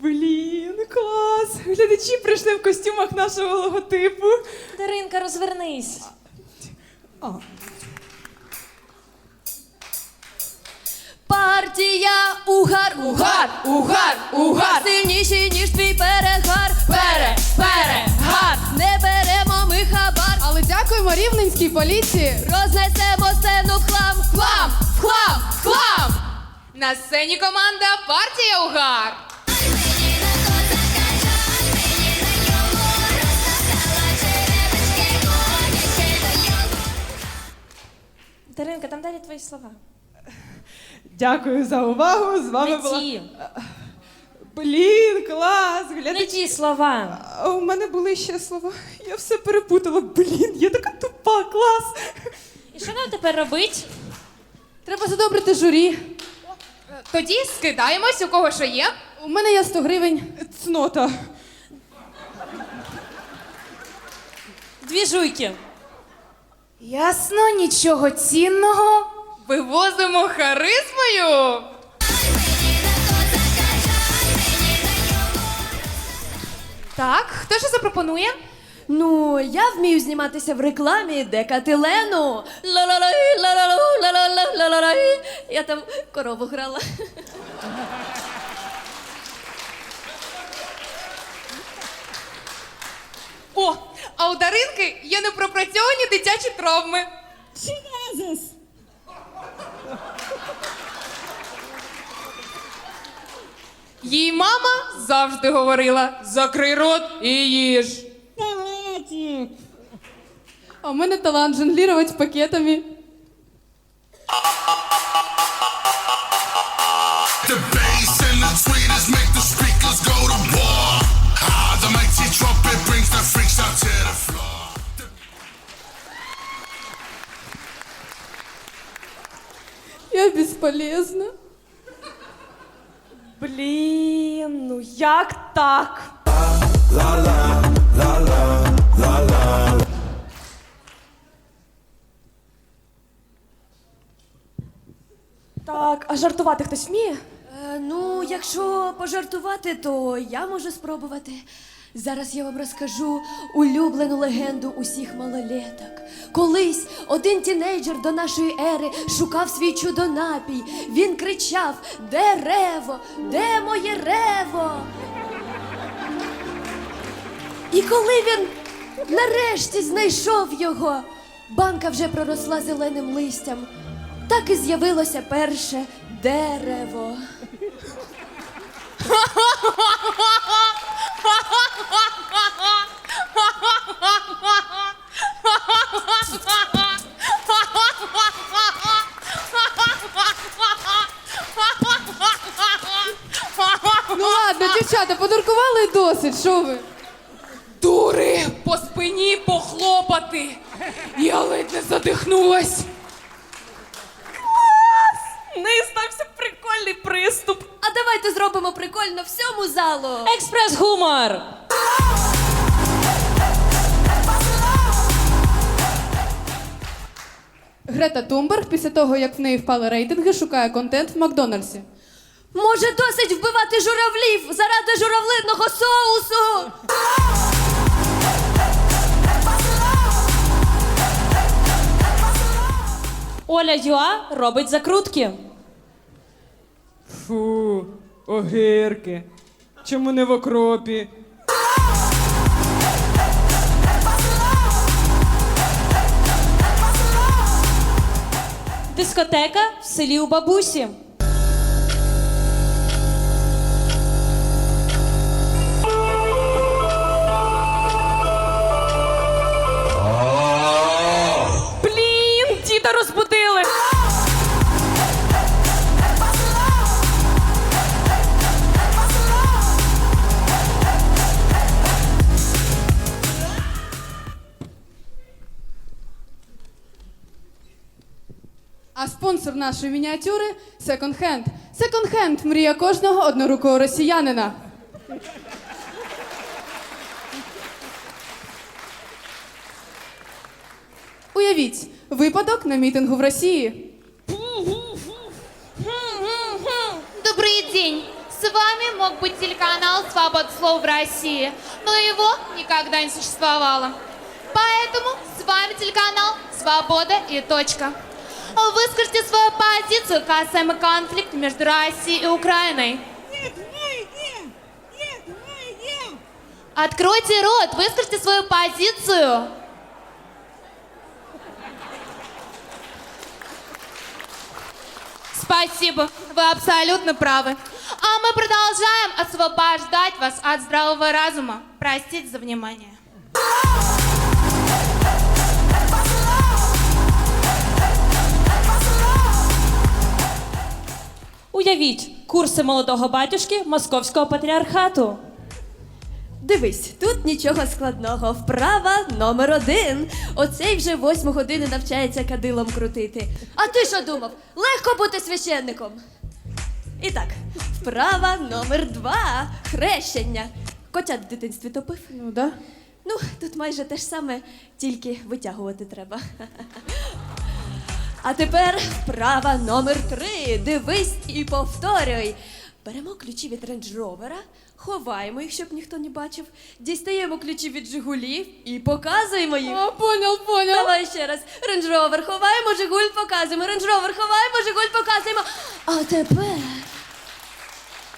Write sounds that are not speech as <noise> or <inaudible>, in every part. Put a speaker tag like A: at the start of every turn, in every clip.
A: Блін, клас! Глядачі прийшли в костюмах нашого логотипу.
B: Даринка, розвернись.
A: А,
C: Партія угар, угар,
A: угар, угар!
C: сильніший, ніж твій перегар. Пере, перегар. Не беремо ми хабар,
D: Але дякуємо рівненській поліції.
C: рознесемо сцену в хлам. Хлам, хлам, хлам.
E: На сцені команда партія Угар.
B: Даринка, там далі твої слова.
A: Дякую за увагу. З вами
B: Не
A: була. Блін, клас!
B: не ті слова.
A: А у мене були ще слова. Я все перепутала. Блін, я така тупа, клас!
B: І що нам тепер робить?
D: Треба задобрити журі.
E: Тоді скидаємось, у кого що є.
D: У мене є 100 гривень.
A: Цнота.
B: Дві жуйки.
E: Ясно, нічого цінного. Вивозимо харизмою. Так, хто ж запропонує?
C: Ну, я вмію зніматися в рекламі Декатилену. Ла-ла-лай, ла-ла-лу, ла-ла-ла, ла-ла-лай. Я там корову грала.
E: О, а у Даринки є непропрацьовані дитячі травми. Їй мама завжди говорила: закрий рот і їж.
D: А у мене талант жонглірувати пакетами.
F: The bass and the tweeters make the speakers go to war. Ah, the mighty trumpet brings the freaks out to the floor.
D: Я безполезна.
A: Блін, ну як так? Так, а жартувати хтось вміє?
C: Е, ну, якщо пожартувати, то я можу спробувати. Зараз я вам розкажу улюблену легенду усіх малолеток. Колись один тінейджер до нашої ери шукав свій чудонапій. Він кричав: Де рево? Де моє рево? І коли він нарешті знайшов його, банка вже проросла зеленим листям. Так і з'явилося перше дерево.
D: Ну ладно, дівчата, подуркували і досить, що ви?
E: Дури, по спині похлопати. Я ледь не задихнулась.
A: Не стався прикольний приступ.
C: А давайте зробимо прикольно всьому залу.
B: Експрес-гумор.
D: Грета Тумберг після того, як в неї впали рейтинги, шукає контент в Макдональдсі.
C: Може, досить вбивати журавлів заради журавлиного соусу.
B: Оля Юа робить закрутки.
A: Фу, огірки. Чому не в окропі?
B: Дискотека в селі у бабусі.
D: спонсор нашої мініатюри Second Hand. Second Hand – мрія кожного однорукого росіянина. Уявіть, випадок на мітингу в Росії.
E: Добрий день! С вами мог быть телеканал «Свобода слов в России», но его никогда не существовало. Поэтому с вами телеканал «Свобода и точка». Выскажите свою позицию касаемо конфликта между Россией и Украиной. Откройте рот, выскажите свою позицию. Спасибо, вы абсолютно правы. А мы продолжаем освобождать вас от здравого разума. Простите за внимание.
B: Уявіть, курси молодого батюшки Московського патріархату.
C: Дивись, тут нічого складного. Вправа номер один. Оцей вже восьму годину навчається кадилом крутити. А ти що думав? Легко бути священником. І так, вправа номер два. Хрещення. Котят в дитинстві топив.
D: Ну да.
C: Ну, тут майже те ж саме, тільки витягувати треба. А тепер вправа номер три. Дивись і повторюй. Беремо ключі від рейндж-ровера, ховаємо їх, щоб ніхто не бачив, дістаємо ключі від Жигулів і показуємо їх.
D: О, понял, понял.
C: Давай ще раз. Рейндж-ровер ховаємо, Жигуль показуємо. Рейндж-ровер ховаємо, Жигуль показуємо. А тепер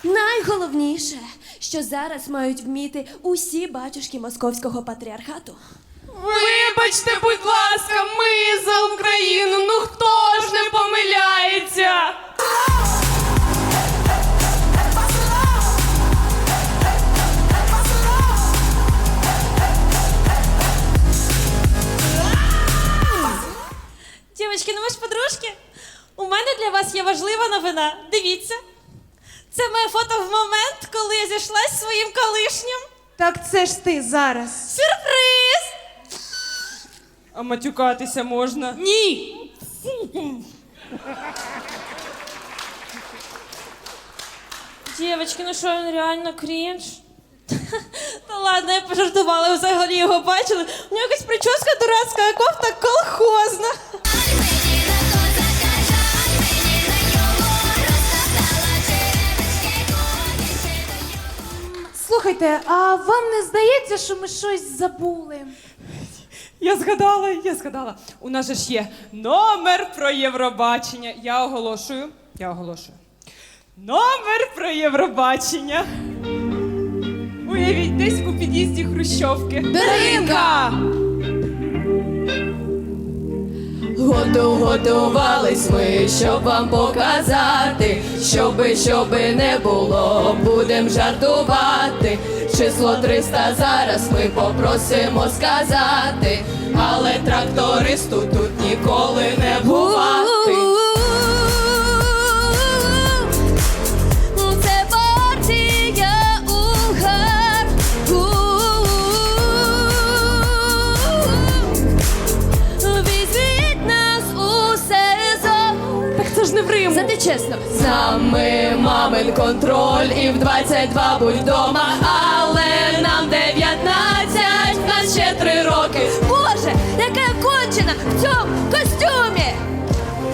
C: найголовніше, що зараз мають вміти усі батюшки московського патріархату.
G: Вибачте, будь ласка, ми за Україну. Ну хто ж не помиляється?
B: Дівчатки, ну ви ж подружки. У мене для вас є важлива новина. Дивіться. Це моє фото в момент, коли я зійшлась зі своїм колишнім.
A: Так це ж ти зараз.
B: Сюрприз!
A: А матюкатися можна.
B: Ні! Дівчатки, ну що він реально крінж? Та <laughs> ладно, я пожартувала, ви взагалі його бачили. У нього якась прическа дурацька, а кофта колхозна.
D: Слухайте, а вам не здається, що ми щось забули?
A: Я згадала, я згадала. У нас же ж є номер про Євробачення. Я оголошую. Я оголошую. Номер про Євробачення. Уявіть, десь у під'їзді Хрущовки.
D: Даринка!
C: Готу готувались ми, щоб вам показати, щоби, щоби не було, будем жартувати. Число 300 зараз ми попросимо сказати, але трактористу тут ніколи не бувати. З нами мамин контроль і в 22 будь дома, але нам 19, нас ще три роки. Боже, яка кончена в цьому костюмі.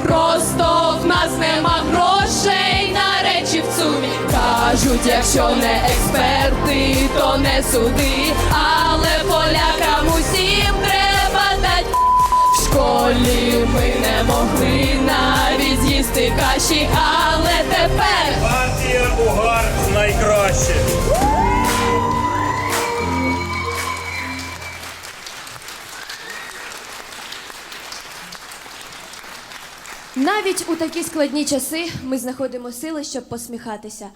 C: Просто в нас нема грошей на речі в сумі. Кажуть, якщо не експерти, то не суди, але полякам усім треба дать в школі ми не могли навіть з'їсти каші, але тепер
H: Партія Угар найкраще.
C: навіть у такі складні часи ми знаходимо сили, щоб посміхатися.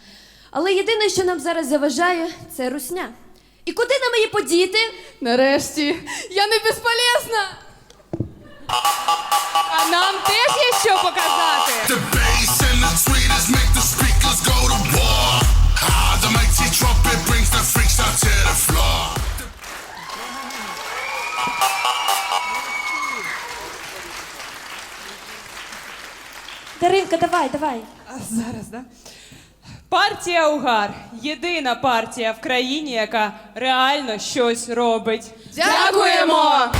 C: Але єдине, що нам зараз заважає, це русня. І куди нам її подіти?
D: Нарешті, я не безполезна! А нам теж є що показати!
B: Давай, давай.
A: А зараз, да? Партія Угар. Єдина партія в країні, яка реально щось робить.
D: Дякуємо!